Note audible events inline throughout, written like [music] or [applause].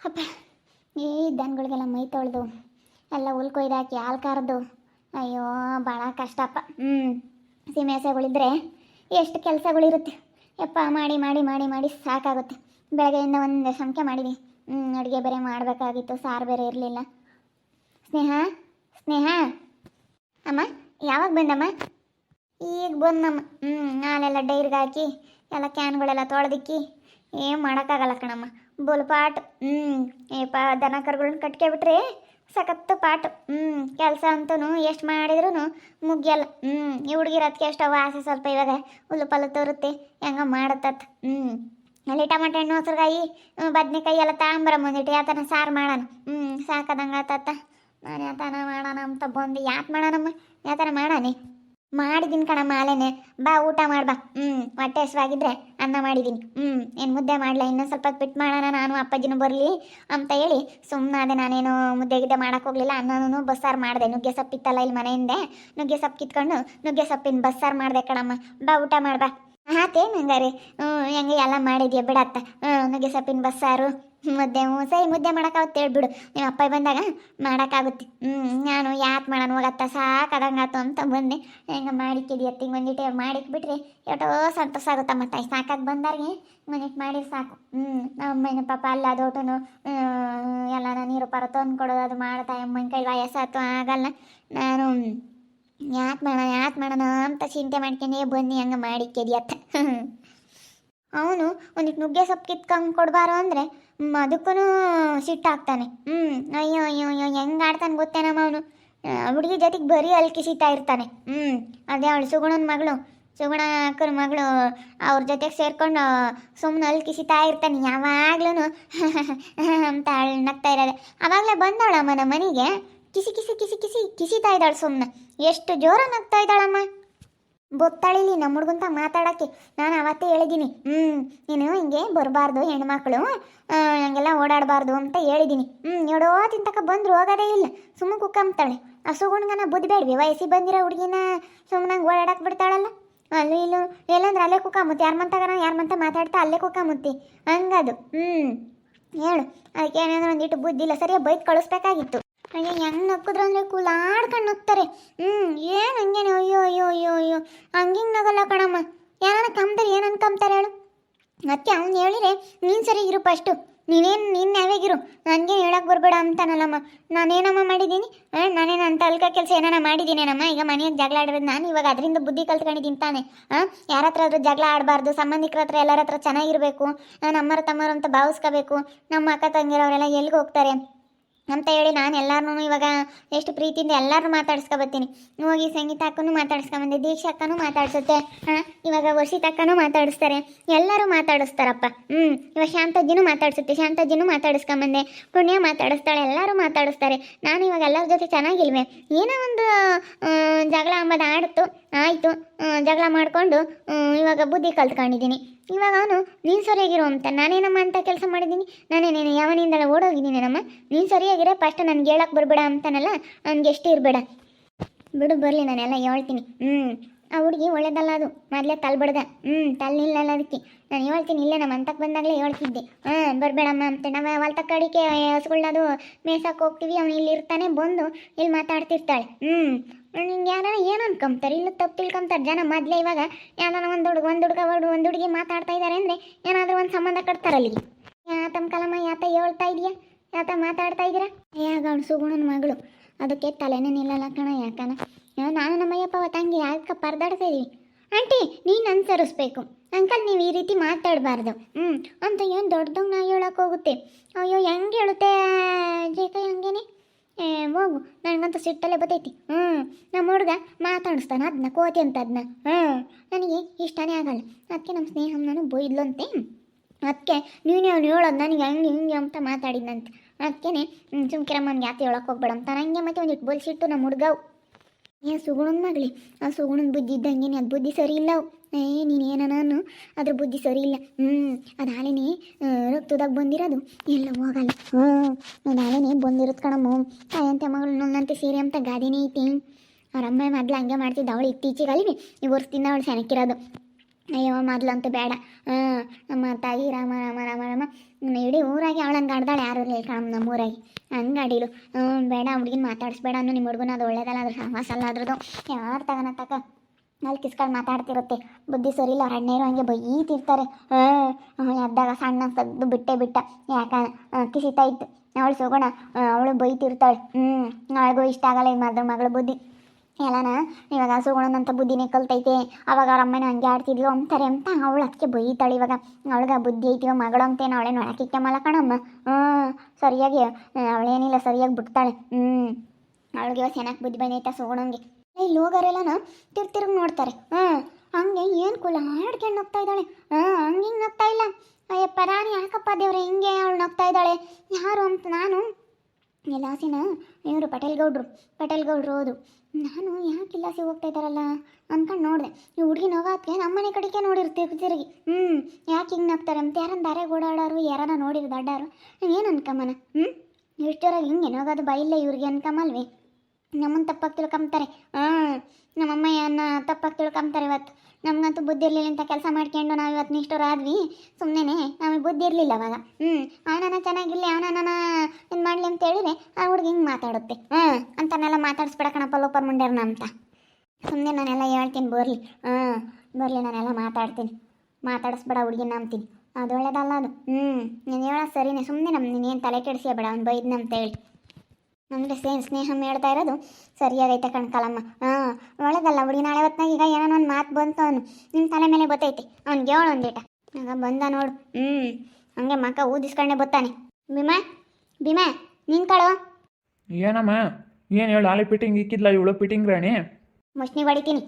ಅಪ್ಪ ಏ ದನಗಳಿಗೆಲ್ಲ ಮೈ ತೊಳೆದು ಎಲ್ಲ ಹುಲ್ ಕೊಯ್ದಾಕಿ ಹಾಲು ಕರೆದು ಅಯ್ಯೋ ಭಾಳ ಕಷ್ಟಪ್ಪ ಹ್ಞೂ ಸೀಮೆಸೆಗಳಿದ್ರೆ ಎಷ್ಟು ಕೆಲಸಗಳಿರುತ್ತೆ. ಯಪ್ಪ ಮಾಡಿ ಮಾಡಿ ಮಾಡಿ ಮಾಡಿ ಸಾಕಾಗುತ್ತೆ. ಬೆಳಗ್ಗೆಯಿಂದ ಒಂದು ಸಂಖ್ಯೆ ಮಾಡಿದ್ವಿ ಹ್ಞೂ ಅಡುಗೆ ಬೇರೆ ಮಾಡಬೇಕಾಗಿತ್ತು ಸಾರು ಬೇರೆ ಇರಲಿಲ್ಲ. ಸ್ನೇಹ ಸ್ನೇಹ. ಅಮ್ಮ ಯಾವಾಗ ಬಂದಮ್ಮ? ಈಗ ಬಂದಮ್ಮ. ಹ್ಞೂ ನಾಳೆಲ್ಲ ಡೈರಿಗೆ ಹಾಕಿ ಎಲ್ಲ ಕ್ಯಾನ್ಗಳೆಲ್ಲ ತೊಳೆದಿಕ್ಕಿ ಏನು ಮಾಡೋಕ್ಕಾಗಲ್ಲ ಕಣಮ್ಮ. ಬೋಲ್ ಪಾಟ್ ಹ್ಞೂ ಏ ಪಾ ದನ ಕರುಗಳನ್ನ ಕಟ್ಕೊಬಿಟ್ರೆ ಸಖತ್ತು ಪಾಟ್ ಹ್ಞೂ ಕೆಲಸ ಅಂತೂ ಎಷ್ಟು ಮಾಡಿದ್ರು ಮುಗಿಯಲ್ಲ ಹ್ಞೂ ಈ ಹುಡುಗಿರ ಅದಕ್ಕೆ ಅಷ್ಟು ಆಸೆ ಸ್ವಲ್ಪ ಇವಾಗ ಹುಲ್ಲು ಪಲ್ಲು ತೋರುತ್ತೆ, ಹೆಂಗ ಮಾಡತ್ತತ್ ಹ್ಞೂ ಅಲ್ಲಿ ಟಮಾಟೆ ಹಣ್ಣು, ಹಸ್ರಗಾಯಿ ಬದ್ನೆಕಾಯಿ ಎಲ್ಲ ತಾಂಬರ ಮುಂದಿಟ್ಟು ಯಾತನ ಸಾರು ಮಾಡೋಣ ಹ್ಞೂ ಸಾಕದಂಗೆ ನಾನು ಯಾತನ ಮಾಡೋಣ ಅಂತ ಬಂದು ಯಾಕೆ ಮಾಡೋಣಮ್ಮ? ಯಾತನ ಮಾಡಾನೆ ಮಾಡಿದ್ದೀನಿ ಕಣಮ್ಮ ಮಾಲೆನೆ ಬಾ ಊಟ ಮಾಡ್ಬಾ ಹ್ಞೂ ಹೊಟ್ಟೆ ಹಸ್ವಾಗಿದ್ರೆ ಅನ್ನ ಮಾಡಿದ್ದೀನಿ ಹ್ಞೂ ಏನು ಮುದ್ದೆ ಮಾಡಲ? ಇನ್ನೊಂದು ಸ್ವಲ್ಪ ಬಿಟ್ ಬಿಟ್ಟು ಮಾಡೋಣ, ನಾನು ಅಪ್ಪಾಜಿನೂ ಬರಲಿ ಅಂತ ಹೇಳಿ ಸುಮ್ಮನಾದೆ ನಾನೇನು ಮುದ್ದೆ ಗಿದ್ದೆ ಮಾಡೋಕ್ಕೆ ಹೋಗಲಿಲ್ಲ. ಅನ್ನನೂ ಬಸ್ಸಾರು ಮಾಡಿದೆ. ನುಗ್ಗೆ ಸೊಪ್ಪಿತ್ತಲ್ಲ ಇಲ್ಲಿ ಮನೆಯಿಂದೆ. ನುಗ್ಗೆ ಸೊಪ್ಪು ಕಿತ್ಕೊಂಡು ನುಗ್ಗೆ ಸೊಪ್ಪಿನ ಬಸ್ಸಾರು ಮಾಡಿದೆ ಕಣಮ್ಮ. ಬಾ, ಊಟ ಮಾಡ್ಬಾ. ಆತೇನು ಹಂಗಾರೆ? ಹ್ಞೂ ಹೆಂಗೆ ಎಲ್ಲ ಮಾಡಿದ್ಯಾ ಬಿಡತ್ತ? ನುಗ್ಗೆ ಸೊಪ್ಪಿನ ಬಸ್ಸಾರು. ಮುದ್ದೆ ಸರಿ, ಮುದ್ದೆ ಮಾಡೋಕ್ಕಾಗುತ್ತೆ ಹೇಳ್ಬಿಡು ನಿಮ್ಮ ಅಪ್ಪ ಬಂದಾಗ ಮಾಡೋಕ್ಕಾಗುತ್ತೆ. ಹ್ಞೂ ನಾನು ಯಾಕೆ ಮಾಡೋಣ ಹೋಗತ್ತ? ಸಾಕಾದಂಗಾತು ಅಂತ ಬಂದೆ. ಹೆಂಗೆ ಮಾಡಿಕ್ಕಿದೆಯತ್ತ ಹಿಂಗೆ ಒಂದಿಟ್ಟು ಮಾಡಿಕ್ಬಿಟ್ರೆ ಎಷ್ಟೋ ಸಂತೋಷ ಆಗುತ್ತಮ್ಮ ತಾಯಿ. ಸಾಕಾಗಿ ಬಂದಾರಿಗೆ ಮನೆಗೆ ಮಾಡಿ ಸಾಕು. ಹ್ಞೂ ನಮ್ಮನ ಪಾಪ ಅಲ್ಲ ಅದೊಟ್ಟು ಎಲ್ಲ ನೀರು ಪರ ತಂದು ಕೊಡೋದು, ಅದು ಮಾಡ್ತಾ ಅಮ್ಮನ ಕೈ ವಯಸ್ಸಾಯ್ತು, ಆಗಲ್ಲ. ನಾನು ಯಾಕೆ ಮಾಡೋಣ ಯಾಕೆ ಮಾಡೋಣ ಅಂತ ಚಿಂತೆ ಮಾಡ್ಕೊಂಡೇ ಬನ್ನಿ, ಹಂಗೆ ಮಾಡಿಕ್ಕಿದೆಯತ್ತ ಅವನು ಒಂದಿಟ್ಟು ನುಗ್ಗೆ ಸೊಪ್ಪು ಕಿತ್ಕೊಂಡು ಕೊಡಬಾರೋ ಅಂದರೆ ಅದಕ್ಕೂ ಸಿಟ್ಟಾಗ್ತಾನೆ ಹ್ಞೂ ಅಯ್ಯೋ ಅಯ್ಯೋ ಅಯ್ಯೋ, ಹೆಂಗೆ ಆಡ್ತಾನೆ ಗೊತ್ತೇನಮ್ಮ ಅವನು? ಹುಡುಗಿ ಜೊತೆಗೆ ಬರೀ ಅಲ್ಕಿಸಿತಾ ಇರ್ತಾನೆ. ಹ್ಞೂ ಅದೇ ಅವಳು ಸುಗುಣನ ಮಗಳು. ಸುಗುಣ ಅಕ್ಕನ ಮಗಳು ಅವ್ರ ಜೊತೆಗೆ ಸೇರ್ಕೊಂಡು ಸುಮ್ಮನೆ ಅಲ್ಕಿಸಿತಾ ಇರ್ತಾನೆ. ಯಾವಾಗ್ಲೂ [laughs] ಅಂತ ನಗ್ತಾ ಇರೋದೆ. ಅವಾಗಲೇ ಬಂದವಳಮ್ಮ ನಮ್ಮ ಮನೆಗೆ ಕಿಸಿ ಕಿಸಿ ಕಿಸಿ ಕಿಸಿ, ಕಿಸಿತಾ ಇದ್ದಾಳೆ ಸುಮ್ಮನೆ ಎಷ್ಟು ಜೋರ ನಗ್ತಾ ಇದ್ದಾಳಮ್ಮ. ಬೊತ್ತಾಳಿಲಿ ನಮ್ಮ ಹುಡುಗಂತ ಮಾತಾಡಕ್ಕೆ ನಾನು ಅವತ್ತೇ ಹೇಳಿದ್ದೀನಿ. ಹ್ಞೂ ನೀನು ಹಿಂಗೆ ಬರಬಾರ್ದು ಹೆಣ್ಮಕ್ಳು ಹಂಗೆಲ್ಲ ಓಡಾಡಬಾರ್ದು ಅಂತ ಹೇಳಿದ್ದೀನಿ. ಹ್ಞೂ ಎಡೋ ತಿಂತಕ ಬಂದ್ರು ಹೋಗೋದೇ ಇಲ್ಲ. ಸುಮ್ಮನೆ ಕುಕ್ಕಂಬ್ತಾಳೆ. ಆ ಸುಗುಣ್ಗನ ಬುದ್ಧಿ ಬೇಡ್ವಿ ವಯಸ್ಸಿಗೆ ಬಂದಿರೋ ಹುಡುಗಿನ ಸುಮ್ಮನಂಗೆ ಓಡಾಡಕ್ಕೆ ಬಿಡ್ತಾಳಲ್ಲ. ಅಲ್ಲೂ ಇಲ್ಲೂ, ಎಲ್ಲಂದ್ರೆ ಅಲ್ಲೇ ಕುಕ್ಕಮುತ್ತಿ ಯಾರು ಮಂತಾಗನ ಯಾರು ಮಂತ ಮಾತಾಡ್ತಾ ಅಲ್ಲೇ ಕುಕ್ಕಮುತ್ತಿ ಹಂಗದು. ಹ್ಞೂ ಹೇಳು. ಅದಕ್ಕೆ ಏನಾದ್ರು ಒಂದಿಟ್ಟು ಬುದ್ಧಿ ಇಲ್ಲ. ಸರಿಯಾಗಿ ಬೈಕ್ ಕಳಿಸ್ಬೇಕಾಗಿತ್ತು. ಅಯ್ಯೋ ಹೆಂಗ್ ನಕ್ಕಿದ್ರು ಅಂದ್ರೆ ಕುಲಾಡ್ಕೊಂಡು ನಗ್ತಾರೆ ಹ್ಞೂ ಏನು ಹಂಗೇನೆ ಅಯ್ಯೋ ಅಯ್ಯೋ ಅಯ್ಯೋ ಅಯ್ಯೋ. ಹಂಗಿಂಗ್ ನಗಲ್ಲ ಕಣಮ್ಮ. ಯಾರನ್ನ ಕಂಬ್ತಾರೆ, ಏನು ಕಂಬ್ತಾರೆ ಹೇಳು. ಮತ್ತೆ ಅವ್ನು ಹೇಳಿದ್ರೆ ನೀನು ಸರಿ ಇರು ಫಸ್ಟ್ ನೀನೇನ್, ನೀನು ನಾವೇಗಿರು ನನಗೆ ಹೇಳಕ್ಕೆ ಬರಬೇಡ ಅಂತಾನಲ್ಲಮ್ಮ. ನಾನೇನಮ್ಮ ಮಾಡಿದ್ದೀನಿ? ನಾನೇನು ಅಂತ ಅಲ್ಕ ಕೆಲಸ ಏನಾನ ಮಾಡಿದ್ದೀನೇನಮ್ಮ? ಈಗ ಮನೆಯಾಗ ಜಗಳ ಆಡಿರೋದು ನಾನು ಇವಾಗ ಅದರಿಂದ ಬುದ್ಧಿ ಕಲ್ತ್ಕೊಂಡಿದ್ದೀನಿ ತಾನೆ. ಹಾಂ ಯಾರ ಹತ್ರ ಜಗಳ ಆಡಬಾರ್ದು ಸಂಬಂಧಿಕರ ಹತ್ರ ಎಲ್ಲರ ಹತ್ರ ಚೆನ್ನಾಗಿರಬೇಕು. ನಮ್ಮರ ತಮ್ಮರು ಅಂತ ಭಾವಿಸ್ಕೋಬೇಕು. ನಮ್ಮ ಅಕ್ಕ ತಂಗಿರೋರೆಲ್ಲ ಎಲ್ಲಿಗೆ ಹೋಗ್ತಾರೆ? ಅಂತ ಹೇಳಿ ನಾನು ಎಲ್ಲರೂ ಇವಾಗ ಎಷ್ಟು ಪ್ರೀತಿಯಿಂದ ಎಲ್ಲರೂ ಮಾತಾಡ್ಸ್ಕೊಬತ್ತೀನಿ ಹೋಗಿ ಸಂಗೀತ ಅಕ್ಕನೂ ಮಾತಾಡ್ಸ್ಕೊಂಬಂದೆ ದೀಕ್ಷಾ ಅಕ್ಕನೂ ಮಾತಾಡ್ಸುತ್ತೆ. ಹಾಂ, ಇವಾಗ ವರ್ಷಿತ ಅಕ್ಕನೂ ಮಾತಾಡಿಸ್ತಾರೆ. ಎಲ್ಲರೂ ಮಾತಾಡಿಸ್ತಾರಪ್ಪ. ಹ್ಞೂ ಇವಾಗ ಶಾಂತಜ್ಜಿನೂ ಮಾತಾಡ್ಸುತ್ತೆ, ಶಾಂತಜ್ಜಿನೂ ಮಾತಾಡಿಸ್ಕೊಂಬಂದೆ ಪುಣ್ಯ ಮಾತಾಡಿಸ್ತಾಳೆ, ಎಲ್ಲರೂ ಮಾತಾಡಿಸ್ತಾರೆ. ನಾನು ಇವಾಗ ಎಲ್ಲರ ಜೊತೆ ಚೆನ್ನಾಗಿಲ್ವೆ? ಏನೋ ಒಂದು ಜಗಳ ಅಂಬದು ಆಡ್ತು, ಆಯಿತು ಜಗಳ ಮಾಡಿಕೊಂಡು ಇವಾಗ ಬುದ್ಧಿ ಕಲ್ತ್ಕೊಂಡಿದ್ದೀನಿ. ಇವಾಗ ಅವನು ನೀನು ಸರಿಯಾಗಿರೋ ಅಂತ. ನಾನೇನಮ್ಮ ಅಂತ ಕೆಲಸ ಮಾಡಿದ್ದೀನಿ ನಾನೇನೇನು, ಯಾವನಿಂದಲೇ ಓಡೋಗಿದ್ದೀನೇನಮ್ಮ ನೀನು ಸರಿಯಾಗಿರೋ ಫಸ್ಟ್ ನನಗೆ ಹೇಳಕ್ಕೆ ಬರಬೇಡ ಅಂತಾನಲ್ಲ? ನನಗೆ ಎಷ್ಟು ಇರಬೇಡ. ಬಿಡು, ಬರಲಿ, ನಾನೆಲ್ಲ ಹೇಳ್ತೀನಿ. ಹ್ಞೂ ಆ ಹುಡುಗಿ ಒಳ್ಳೇದಲ್ಲ ಅದು. ಮೊದಲೇ ತಲೆ ಬಡ್ದ ಹ್ಞೂ ತಲೆ ನಿಲ್ಲಲ್ಲ ಅದಕ್ಕೆ ನಾನು ಹೇಳ್ತೀನಿ, ಇಲ್ಲೇ ನಮ್ಮ ಅಂತಕ್ಕೆ ಬಂದಾಗಲೇ ಹೇಳ್ತಿದ್ದೆ. ಹಾಂ, ಬರಬೇಡಮ್ಮ ಅಂತ. ನಾವು ಹೊಲ್ತ ಕಡಿಕೆ ಹಸುಗಳನ್ನದು ಮೇಯ್ಸಕ್ಕೆ ಹೋಗ್ತೀವಿ, ಅವ್ನು ಇಲ್ಲಿ ಇರ್ತಾನೆ, ಬಂದು ಇಲ್ಲಿ ಮಾತಾಡ್ತಿರ್ತಾಳೆ. ಹ್ಞೂ ನಿಂಗೆ ಯಾರು ಏನು ಅನ್ಕೊಂತಾರೆ ಇಲ್ಲ ತಪ್ಪು ತಿಳ್ಕೊಂತಾರೆ ಜನ ಮೊದಲೇ ಇವಾಗ ಯಾರು ಒಂದು ಹುಡುಗ ಒಂದು ಹುಡುಗ ಒಂದು ಒಂದು ಹುಡುಗಿ ಮಾತಾಡ್ತಾ ಇದ್ದಾರೆ ಅಂದರೆ ಏನಾದರೂ ಒಂದು ಸಂಬಂಧ ಕಟ್ತಾರೆ ಅಲ್ಲಿಗೆ. ಯಾತಮ್ಮ ಕಲಮ್ಮ ಯಾತ ಹೇಳ್ತಾ ಇದೆಯಾ? ಯಾತ ಮಾತಾಡ್ತಾ ಇದ್ದೀರಾ? ಯಾಗ ಅವನು ಸುಗುಣನ ಮಗಳು. ಅದಕ್ಕೆ ತಲೆನೇ ನಿಲ್ಲಲ್ಲ ಕಣ ಯಾಕನ? ನಾನು ನಮ್ಮಯ್ಯಪ್ಪ, ತಂಗಿ, ಯಾಕೆ ಪರದಾಡ್ತಾ ಇದೀವಿ? ಆಂಟಿ, ನೀನು ಅನುಸರಿಸ್ಬೇಕು. ಅಂಕಲ್, ನೀವು ಈ ರೀತಿ ಮಾತಾಡಬಾರ್ದು. ಹ್ಞೂ ಅಂತ ಏನು ದೊಡ್ಡದಾಗ ನಾ ಹೇಳಕ್ಕೆ ಹೋಗುತ್ತೆ? ಅಯ್ಯೋ, ಹೆಂಗೆ ಹೇಳುತ್ತೆ, ಜೇಕ ಹಂಗೇನೆ? ಏ, ಹೋಗು, ನನಗಂತೂ ಸಿಟ್ಟಲ್ಲೇ ಬತ್ತೈತಿ. ಹ್ಞೂ ನಮ್ಮ ಹುಡುಗ ಮಾತಾಡಿಸ್ತಾನೆ ಅದನ್ನ ಕೋತಿ ಅಂತ ಅದನ್ನ ಹ್ಞೂ ನನಗೆ ಇಷ್ಟನೇ ಆಗಲ್ಲ. ಅದಕ್ಕೆ ನಮ್ಮ ಸ್ನೇಹ ನಾನು ಬೈದ್ಲಂತೆ. ಅದಕ್ಕೆ ನೀನೇ ಅವ್ನು ಹೇಳೋದು ನನಗೆ ಹಂಗೆ ಹಿಂಗೆ ಅಂತ ಮಾತಾಡಿದ್ನಂತೆ. ಅದಕ್ಕೇ ಸುಮ್ಕಿರಮ್ಮನಿಗೆ ಯಾಕೆ ಹೇಳಕ್ಕೆ ಹೋಗ್ಬೇಡ ಅಂತ. ನನಗೆ ಮತ್ತೆ ಒಂದಿಟ್ಟು ಬಲ್ಸಿಟ್ಟು ನಮ್ಮ ಹುಡುಗವು ಏ ಸುಗುಣನ ಮಗಳಿ, ಆ ಸುಗುಣನ ಬುದ್ಧಿ ಇದ್ದಂಗೆ ಅದು ಬುದ್ಧಿ ಸರಿ ಇಲ್ಲ. ಏ ನೀನು ಏನ ನಾನು? ಅದ್ರ ಬುದ್ಧಿ ಸರಿ ಇಲ್ಲ ಹ್ಞೂ ಅದು ಹಾಲೇನೆ ರಕ್ತದಾಗ ಬಂದಿರೋದು. ಎಲ್ಲ ಹೋಗಲ್ಲ. ಹ್ಞೂ ನಾನು ಹಾಲೇನೆ ಬಂದಿರೋದು ಕಣಮ್ಮ. ತಾಯಂತೆ ಮಗಳು ನನ್ನಂತೆ ಸೀರೆ ಅಂತ ಗಾದಿನೇ ಐತಿ. ಅವ್ರ ಅಮ್ಮ ಮೊದ್ಲು ಹಂಗೆ ಮಾಡ್ತಿದ್ದ ಅವಳು ಇತ್ತೀಚೆಗೆ ಅಲ್ಲಿ ಈ ವರ್ಷದಿಂದ ಅವಳು ಸೆಣಕಿರೋದು. ಅಯ್ಯೋ, ಮೊದ್ಲಂತೂ ಬೇಡ. ಹಾಂ ನಮ್ಮ ತಾಯಿ ರಾಮ ರಾಮ ರಾಮ ರಾಮ. ಇನ್ನು ಇಡೀ ಆಡ್ದಾಳೆ ಯಾರು ಇಲ್ಲ ನಮ್ಮೂರಾಗಿ. ಹಂಗೆ ಆಡಿಲು ಬೇಡ, ಹುಡುಗಿನ ಮಾತಾಡಿಸ್ಬೇಡ ಅನ್ನು ನಿಮ್ಮ ಹುಡುಗನ, ಅದು ಒಳ್ಳೇದಲ್ಲ, ಅದ್ರ ಹವಾಸ ಅಲ್ಲ ಅದ್ರದ್ದು ಯಾರು ತಗನ ತಕ? ಅಲ್ಲಿ ಕಿಸ್ಕೊಂಡು ಮಾತಾಡ್ತಿರುತ್ತೆ. ಬುದ್ಧಿ ಸರಿ ಇಲ್ಲ ಅವ್ರ ಅಣ್ಣೇರು ಹಂಗೆ ಬೈತಿರ್ತಾರೆ ಎದ್ದಾಗ ಸಣ್ಣ ಸದ್ದು ಬಿಟ್ಟೆ ಬಿಟ್ಟ. ಯಾಕ? ಕಿಸಿತಾ ಇತ್ತು. ಅವಳು ಸೋಗೋಣ. ಅವಳು ಬೈತಿರ್ತಾಳೆ. ಹ್ಞೂ ಅವಳಿಗೂ ಇಷ್ಟ ಆಗಲ್ಲ ಈ ಮದ್ರ ಮಗಳ ಬುದ್ಧಿ. ಎಲ್ಲನ, ಇವಾಗ ಸುಗುಣನಂತ ಬುದ್ಧಿನೇ ಕಲ್ತೈತೆ. ಅವಾಗ ಅವ್ರ ಅಮ್ಮನ ಹಂಗೆ ಆಡ್ತಿದ್ಲು. ಅಂತಾರೆ ಅಂತ ಅವಳು ಅದಕ್ಕೆ ಬೈತಾಳೆ ಇವಾಗ? ಅವಳಿಗೆ ಬುದ್ಧಿ ಐತಿ ಮಗಳು ಅಂತೇನು ಅವಳೇನು ಮಲ್ಲ ಕಣಮ್ಮ. ಹ್ಞೂ, ಸರಿಯಾಗಿ ಅವಳೇನಿಲ್ಲ, ಸರಿಯಾಗಿ ಬಿಡ್ತಾಳೆ. ಹ್ಞೂ, ಅವಳಿಗೆ ಇವಾಗ ಚೆನ್ನಾಗಿ ಬುದ್ಧಿ ಬಂದೈತೆ ಸುಗುಣಂಗೆ. ಇಲ್ಲಿ ಹೋಗೋರೆಲ್ಲನ ತಿರು ತಿರುಗಿ ನೋಡ್ತಾರೆ. ಹ್ಞೂ, ಹಂಗೆ ಏನು ಕುಲ ಆಡ್ಕೊಂಡು ಹೋಗ್ತಾ ಇದ್ದಾಳೆ. ಹಾಂ ಹಂಗೆ ಹಿಂಗೆ ನಗ್ತಾ ಇಲ್ಲ. ಅಯ್ಯಪ್ಪ, ರಾಣಿ ಯಾಕಪ್ಪ ದೇವ್ರೆ, ಹಿಂಗೆ ಅವಳು ನಗ್ತಾ ಇದ್ದಾಳೆ. ಯಾರು ಅಂತ ನಾನು ಇಲಾಸಿನ ಇವರು ಪಟೇಲ್ ಗೌಡ್ರು ಪಟೇಲ್ ಗೌಡ್ರು ಹೋದ್ರು ನಾನು ಯಾಕೆ ಇಲಾಸಿ ಹೋಗ್ತಾ ಇದ್ದಾರಲ್ಲ? ಅಂದ್ಕೊಂಡು ನೋಡಿದೆ. ಈ ಹುಡುಗಿ ಹೋಗೋಕ್ಕೆ ನಮ್ಮನೆ ಕಡೆಗೆ ನೋಡಿರ್ತೀವಿ ತಿರುಗಿ ಹ್ಞೂ ಯಾಕೆ ಹಿಂಗೆ ನಗ್ತಾರೆ ಅಂತ? ಯಾರನ್ನ ದಾರೆ ಓಡಾಡೋರು, ಯಾರನ್ನ ನೋಡಿರು ದಡ್ಡಾರು ಏನು ಅನ್ಕಮ್ಮನ? ಹ್ಞೂ ಇಷ್ಟರಾಗಿ ಹಿಂಗೆ ನೋಗೋದು ಬೈಲ್ಲ ಇವ್ರಿಗೆ ಅನ್ಕಮ್ಮಲ್ವಿ? ನಮ್ಮನ್ನು ತಪ್ಪಾಗಿ ತಿಳ್ಕೊಂಬ್ತಾರೆ. ಹಾಂ ನಮ್ಮಮ್ಮ ಅನ್ನ ತಪ್ಪಾಗಿ ತಿಳ್ಕೊಂಬ್ತಾರೆ ಇವತ್ತು. ನಮಗಂತೂ ಬುದ್ಧಿ ಇರಲಿಲ್ಲ ಅಂತ ಕೆಲಸ ಮಾಡ್ಕೊಂಡು ನಾವು ಇವತ್ತು ನಿಷ್ಠರು ಆದ್ವಿ. ಸುಮ್ಮನೆ ನಮಗೆ ಬುದ್ಧಿ ಇರಲಿಲ್ಲ ಅವಾಗ. ಹ್ಞೂ ಅವನನ್ನ ಚೆನ್ನಾಗಿರಲಿ ಅವನನ್ನ ಇದು ಮಾಡಲಿ ಅಂತ ಹೇಳಿದ್ರೆ ಆ ಹುಡುಗಿ ಹಿಂಗೆ ಮಾತಾಡುತ್ತೆ. ಹ್ಞೂ ಅಂತನೆಲ್ಲ ಮಾತಾಡಿಸ್ಬೇಡ ಕಣಪ್ಪ ಲೋಪರ್ ಮುಂಡ್ಯಾರನ ಅಂತ. ಸುಮ್ಮನೆ ನಾನೆಲ್ಲ ಹೇಳ್ತೀನಿ, ಬರ್ಲಿ. ಹಾಂ ಬರಲಿ, ನಾನೆಲ್ಲ ಮಾತಾಡ್ತೀನಿ. ಮಾತಾಡಿಸ್ಬೇಡ ಹುಡುಗಿನ ನಂಬ್ತೀನಿ. ಅದು ಒಳ್ಳೇದಲ್ಲ ಅದು. ಹ್ಞೂ ನೀನು ಹೇಳೋ ಸರಿನೇ. ಸುಮ್ಮನೆ ನಮ್ಮ ನೀನೇನು ತಲೆ ಕೆಡಿಸ್ಯಬೇಡ, ಅವ್ನು ಬೈದ್ನಂತ ಹೇಳಿ. ಅಂದರೆ ಸೇಮ್ ಸ್ನೇಹ ಹೇಳ್ತಾ ಇರೋದು. ಸರಿಯಾಗೈತೆ ಕಣ್ಕಾಲಮ್ಮ ಹಾಂ ಒಳ್ಳೇದಲ್ಲ ಹುಡುಗಿ ನಾಳೆ ಹೊತ್ನಾಗ ಈಗ ಏನೋ ಒಂದು ಮಾತು ಬಂತು ಅವನು. ನಿಮ್ಮ ತಲೆ ಮೇಲೆ ಬತ್ತೈತಿ ಅವ್ನಿಗೆ ಹೇಳು ಒಂದಿಟ ಆಗ ಬಂದ ನೋಡು. ಹ್ಞೂ ಹಂಗೆ ಮಕ್ಕ ಊದಿಸ್ಕೊಂಡೆ ಬತ್ತಾನೆ ಭೀಮಾ ಭೀಮಾ ಕಳು. ಏನಮ್ಮ? ಏನು ಹೇಳು ಅಲ್ಲಿ ಪಿಟಿಂಗ್ ಇಕ್ಕಿದ್ಲ ಇವಳು ಪಿಟಿಂಗ್ ರಾಣಿ? ಮುಷ್ಣಿ ಹೊಡಿತೀನಿ.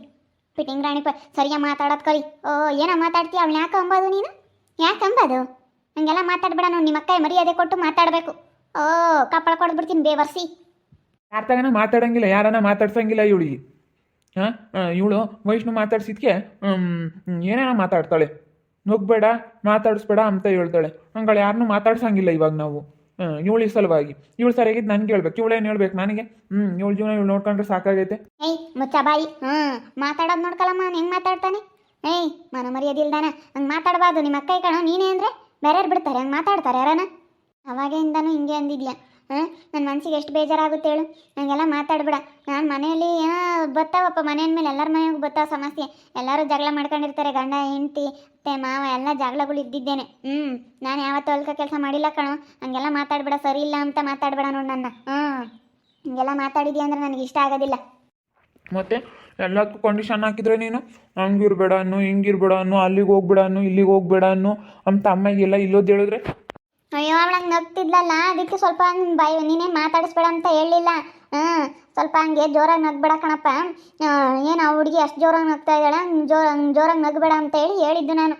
ಪಿಟಿಂಗ್ ರಾಣಿ ಪ ಸರಿಯಾಗಿ ಮಾತಾಡೋದು ಕಲಿ ಓ ಏನೋ ಮಾತಾಡ್ತೀಯ ಅವಳು ಯಾಕೆ ಅಂಬೋದು ನೀನು? ಯಾಕೆ ಅಂಬೋದು? ಹಂಗೆಲ್ಲ ಮಾತಾಡ್ಬೇಡ ನೋಡಿ ನಿಮ್ಮ ಅಕ್ಕ ಮರ್ಯಾದೆ ಕೊಟ್ಟು ಮಾತಾಡಬೇಕು. ಓ ಕಪ್ಪಳ ಕೊಡ್ಬಿಡ್ತೀನಿ ಬೇವರ್ಸಿ ಯಾರ್ತಾಗನ ತಗನ ಮಾತಾಡಂಗಿಲ್ಲ ಯಾರನ್ನ ಮಾತಾಡ್ಸಂಗಿಲ್ಲ ಇವಳಿಗೆ. ಹಾಂ ಇವಳು ವೈಷ್ಣು ಮಾತಾಡ್ಸಿದ್ಕೆ ಏನೇನೋ ಮಾತಾಡ್ತಾಳೆ. ನುಗ್ಬೇಡ ಮಾತಾಡಿಸ್ಬೇಡ ಅಂತ ಹೇಳ್ತಾಳೆ. ಹಂಗಳು ಯಾರನ್ನೂ ಮಾತಾಡ್ಸಂಗಿಲ್ಲ ಇವಾಗ ನಾವು. ಇವಳಿ ಸಲುವಾಗಿ. ಇವಳು ಸರಿಯಾಗಿದ್ದು ನನಗೆ ಹೇಳ್ಬೇಕು. ಇವಳೇನು ಹೇಳ್ಬೇಕು ನನಗೆ? ಹ್ಞೂ ಇವಳು ಜೀವನ ಇವಳು ನೋಡ್ಕೊಂಡ್ರೆ ಸಾಕಾಗೈತೆ. ಏಯ್ ಮುಚ್ಚ ಬಾಯಿ ಹ್ಞೂ ಮಾತಾಡೋದು ನೋಡ್ಕಲಮ್ಮ ಹೆಂಗೆ ಮಾತಾಡ್ತಾನೆ? ಏಯ್ ಮನ ಮರ್ಯಾದಿಲ್ದಾನ ಹಂಗೆ ಮಾತಾಡಬಾರ್ದು. ನಿಮ್ಮ ಅಕ್ಕ ಕಣ ನೀನೇ ಅಂದರೆ ಬೇರೆಯವ್ರು ಬಿಡ್ತಾರೆ. ಹಂಗೆ ಮಾತಾಡ್ತಾರೆ ಯಾರನ? ಅವಾಗಿಂದನೂ ಹಿಂಗೆ ಅಂದಿದ್ಯಾ? ಹಾಂ ನನ್ನ ಮನಸ್ಸಿಗೆ ಎಷ್ಟು ಬೇಜಾರಾಗುತ್ತೆ ಹೇಳು. ಹಂಗೆಲ್ಲ ಮಾತಾಡ್ಬೇಡ. ನಾನು ಮನೆಯಲ್ಲಿ ಬರ್ತಾವಪ್ಪ ಮನೆ ಮೇಲೆ. ಎಲ್ಲರ ಮನೆಗೂ ಬತ್ತಾವ ಸಮಸ್ಯೆ. ಎಲ್ಲರೂ ಜಗಳ ಮಾಡ್ಕೊಂಡಿರ್ತಾರೆ. ಗಂಡ, ಹೆಂಡತಿ, ಅತ್ತೆ, ಮಾವ, ಎಲ್ಲ ಜಗಳಗಳು ಇದ್ದಿದ್ದೇನೆ. ಹ್ಞೂ ನಾನು ಯಾವತ್ತೂ ಹೊಲ್ಕ ಕೆಲಸ ಮಾಡಿಲ್ಲ ಕಣೋ. ಹಂಗೆಲ್ಲ ಮಾತಾಡ್ಬೇಡ. ಸರಿ ಇಲ್ಲ ಅಂತ ಮಾತಾಡ್ಬೇಡ ನೋಡಿ ನನ್ನ. ಹ್ಞೂ ಹಿಂಗೆಲ್ಲ ಮಾತಾಡಿದ್ಯಾ ಅಂದ್ರೆ ನನಗೆ ಇಷ್ಟ ಆಗೋದಿಲ್ಲ. ಮತ್ತೆ? ಎಲ್ಲದಕ್ಕೂ ಕಂಡೀಷನ್ ಹಾಕಿದ್ರೆ ನೀನು? ಹಂಗಿರ್ಬೇಡ ಅನ್ನು, ಹಿಂಗಿರ್ಬೇಡ ಅನ್ನು, ಅಲ್ಲಿಗೆ ಹೋಗ್ಬೇಡ ಅನ್ನು, ಇಲ್ಲಿಗೆ ಹೋಗ್ಬೇಡ ಅನ್ನು ಅಂತ ಅಮ್ಮಗೆಲ್ಲ ಇಲ್ಲೋದು ಹೇಳಿದ್ರೆ? ಅಯ್ಯೋ ಅವಳಂಗೆ ನಗ್ತಿದ್ಲಲ್ಲ? ಅದಕ್ಕೆ ಸ್ವಲ್ಪ ಬಾಯ್ ನೀನೇನು ಮಾತಾಡಿಸ್ಬೇಡ ಅಂತ ಹೇಳಿಲ್ಲ ಹಾಂ, ಸ್ವಲ್ಪ ಹಂಗೆ ಜೋರಾಗಿ ನಗ್ಬೇಡ ಕಣಪ್ಪ. ಏನು ಆ ಹುಡುಗಿ ಅಷ್ಟು ಜೋರಾಗಿ ನಗ್ತಾ ಇದ್ದಾಳೆ? ಜೋರ ಜೋರಾಗಿ ನಗ್ಬೇಡ ಅಂತ ಹೇಳಿ ಹೇಳಿದ್ದು ನಾನು.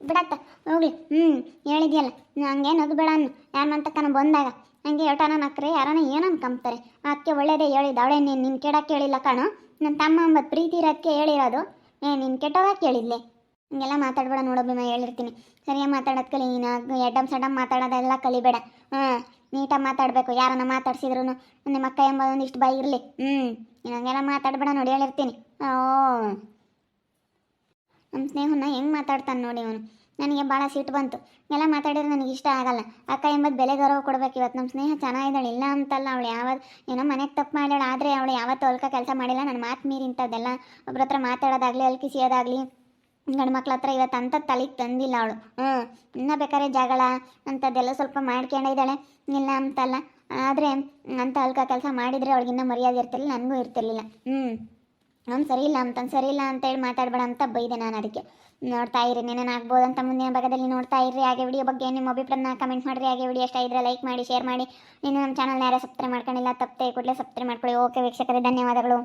ಬಿಡತ್ತ ಹೋಗ್ಲಿ. ಹ್ಞೂ ಹೇಳಿದ್ಯಲ್ಲ. ಹಂಗೆ ನಗ್ಬೇಡ ಅನ್ನು. ಯಾರು ಮಂತಕ್ಕನ ಬಂದಾಗ. ಹಂಗೆ ಹೇಳ್ತಾನ ನಕ್ರೆ ಯಾರನ್ನ ಏನನ್ನು ಕಂಬ್ತಾರೆ? ಅದಕ್ಕೆ ಒಳ್ಳೇದೇ ಹೇಳಿದ್ದು ಅವಳೇ ನೀನು ನಿನ್ನ ಕೇಳಕ್ಕೆ ಹೇಳಿಲ್ಲ ಕಣೋ. ನನ್ನ ತಮ್ಮ ಅಂಬತ್ತು ಪ್ರೀತಿ ಇರೋದಕ್ಕೆ ಹೇಳಿರೋದು. ಏ, ನೀನು ಕೆಟ್ಟೋಗ ಹೇಳಿದ್ಲೆ ಹಿಂಗೆಲ್ಲ ಮಾತಾಡ್ಬೇಡ ನೋಡೋ ಭೀಮ ಹೇಳಿರ್ತೀನಿ. ಸರಿಯಾಗಿ ಮಾತಾಡೋದು ಕಲಿ ನೀನು. ಎಡ್ಡಮ್ ಸಡಮ್ ಮಾತಾಡೋದೆಲ್ಲ ಕಲಿಬೇಡ. ಹ್ಞೂ ನೀಟಾಗಿ ಮಾತಾಡಬೇಕು. ಯಾರನ್ನ ಮಾತಾಡ್ಸಿದ್ರು ನಿಮ್ಮ ಅಕ್ಕ ಎಂಬುದೊಂದು ಇಷ್ಟು ಬಾಯಿ ಇರಲಿ. ಹ್ಞೂ ನೀನು ಹಂಗೆಲ್ಲ ಮಾತಾಡಬೇಡ ನೋಡಿ, ಹೇಳಿರ್ತೀನಿ. ಓ. ನಮ್ಮ ಸ್ನೇಹನ ಹೆಂಗೆ ಮಾತಾಡ್ತಾನೆ ನೋಡಿ ಅವನು ನನಗೆ ಭಾಳ ಸಿಟ್ಟು ಬಂತು. ಎಲ್ಲ ಮಾತಾಡಿದ್ರೆ ನನಗೆ ಇಷ್ಟ ಆಗಲ್ಲ. ಅಕ್ಕ ಎಂಬುದು ಬೆಲೆ ಗೌರವ ಕೊಡ್ಬೇಕು ಇವತ್ತು ನಮ್ಮ ಸ್ನೇಹ ಚೆನ್ನಾಗಿದ್ದಾಳೆ. ಇಲ್ಲ ಅಂತಲ್ಲ ಅವಳು ಯಾವತ್ತು ಏನೋ ಮನೆಗೆ ತಪ್ಪು ಮಾಡ್ಯಾಳ. ಆದರೆ ಅವಳು ಯಾವತ್ತು ಹೊಲ್ಕ ಕೆಲಸ ಮಾಡಿಲ್ಲ. ನನ್ನ ಮಾತು ಮೀರಿ ಇಂಥದ್ದೆಲ್ಲ ಒಬ್ರ ಹತ್ರ ಮಾತಾಡೋದಾಗಲಿ, ಅಲ್ಕಿಸಿಯೋದಾಗಲಿ ಗಂಡು ಮಕ್ಳ ಹತ್ರ ಇವತ್ತು ಅಂತ ತಲೆಗೆ ತಂದಿಲ್ಲ ಅವಳು. ಹ್ಞೂ ಇನ್ನೂ ಬೇಕಾದ್ರೆ ಜಗಳ ಅಂಥದ್ದೆಲ್ಲ ಸ್ವಲ್ಪ ಮಾಡ್ಕೊಂಡಿದ್ದಾಳೆ ಇಲ್ಲ ಅಂತಲ್ಲ. ಆದರೆ ಅಂತ ಅಲ್ಕ ಕೆಲಸ ಮಾಡಿದರೆ ಅವಳಿಗಿನ್ನ ಮರ್ಯಾದೆ ಇರ್ತಿರ್ಲಿಲ್ಲ, ನನಗೂ ಇರ್ತಿರ್ಲಿಲ್ಲ. ಹ್ಞೂ ಅವ್ನು ಸರಿ ಇಲ್ಲ ಅಂತ, ಸರಿ ಇಲ್ಲ ಅಂತೇಳಿ ಮಾತಾಡಬೇಡ ಅಂತ ಬೈದೆ ನಾನು ಅದಕ್ಕೆ. ನೋಡ್ತಾ ಇರಿ ನೆನೇನು ಆಗ್ಬೋದು ಅಂತ ಮುಂದಿನ ಭಾಗದಲ್ಲಿ ನೋಡ್ತಾ ಇರಿ ಹಾಗೆ ವಿಡಿಯೋ ಬಗ್ಗೆ ನಿಮ್ಮ ಅಭಿಪ್ರಾಯನ ಕಮೆಂಟ್ ಮಾಡಿರಿ. ಹಾಗೆ ವಿಡಿಯೋ ಇಷ್ಟ ಇದ್ರೆ ಲೈಕ್ ಮಾಡಿ ಶೇರ್ ಮಾಡಿ. ನೀನು ನಮ್ಮ ಚಾನಲ್ನ ಯಾರು ಸಬ್ಸ್ಕ್ರೈಬ್ ಮಾಡ್ಕೊಂಡಿಲ್ಲ, ತಪ್ಪದೆ ಕೂಡಲೇ ಸಬ್ಸ್ಕ್ರೈಬ್ ಮಾಡ್ಕೊಳ್ಳಿ. ಓಕೆ ವೀಕ್ಷಕರೇ, ಧನ್ಯವಾದಗಳು.